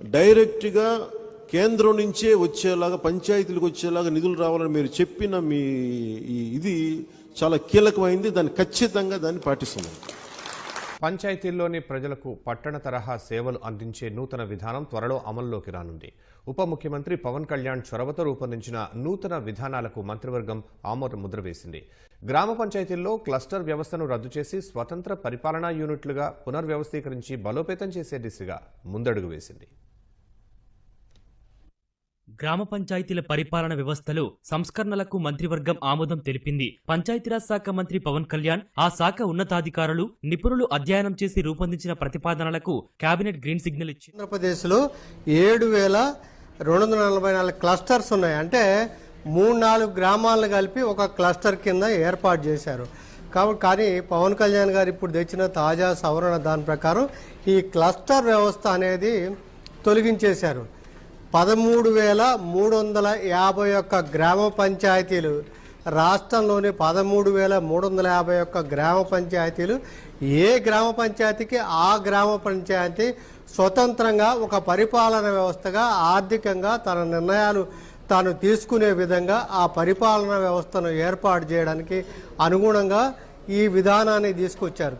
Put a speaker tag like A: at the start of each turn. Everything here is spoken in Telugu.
A: డైరెక్ట్గా కేంద్రం నుంచే వచ్చేలాగా పంచాయతీలకు వచ్చేలాగా నిధులు రావాలని మీరు చెప్పిన మీ ఇది చాలా కీలకమైంది. దాన్ని ఖచ్చితంగా దాన్ని పాటిస్తున్నాను
B: పంచాయతీల్లోని ప్రజలకు పట్టణ తరహా సేవలు అందించే నూతన విధానం త్వరలో అమల్లోకి రానుంది. ఉప ముఖ్యమంత్రి పవన్ కళ్యాణ్ చొరవతో రూపొందించిన నూతన విధానాలకు మంత్రివర్గం ఆమోద ముద్ర వేసింది గ్రామ పంచాయతీల్లో క్లస్టర్ వ్యవస్థను రద్దు చేసి స్వతంత్ర పరిపాలనా యూనిట్లుగా పునర్వ్యవస్థీకరించి బలోపేతం చేసే దిశగా ముందడుగు వేసింది.
C: గ్రామ పంచాయతీల పరిపాలన వ్యవస్థలో సంస్కరణలకు మంత్రివర్గం ఆమోదం తెలిపింది. పంచాయతీరాజ్ శాఖ మంత్రి పవన్ కళ్యాణ్ ఆ శాఖ ఉన్నతాధికారులు నిపుణులు అధ్యయనం చేసి రూపొందించిన ప్రతిపాదనలకు కేబినెట్ గ్రీన్ సిగ్నల్ ఇచ్చింది
D: ఆంధ్రప్రదేశ్లో ఏడు వేల రెండు వందల నలభై నాలుగు క్లస్టర్స్ ఉన్నాయి. అంటే మూడు నాలుగు గ్రామాలను కలిపి ఒక క్లస్టర్ కింద ఏర్పాటు చేశారు. కాబట్టి కానీ పవన్ కళ్యాణ్ గారు ఇప్పుడు తెచ్చిన తాజా సవరణ దాని ప్రకారం ఈ క్లస్టర్ వ్యవస్థ అనేది తొలగించేశారు. పదమూడు వేల మూడు వందల యాభై ఒక్క గ్రామ పంచాయతీలు రాష్ట్రంలోని పదమూడు వేల మూడు వందల యాభై ఒక్క గ్రామ పంచాయతీలు ఏ గ్రామ పంచాయతీకి ఆ గ్రామ పంచాయతీ స్వతంత్రంగా ఒక పరిపాలన వ్యవస్థగా ఆర్థికంగా తన నిర్ణయాలు తాను తీసుకునే విధంగా ఆ పరిపాలన వ్యవస్థను ఏర్పాటు చేయడానికి అనుగుణంగా ఈ విధానాన్ని తీసుకొచ్చారు.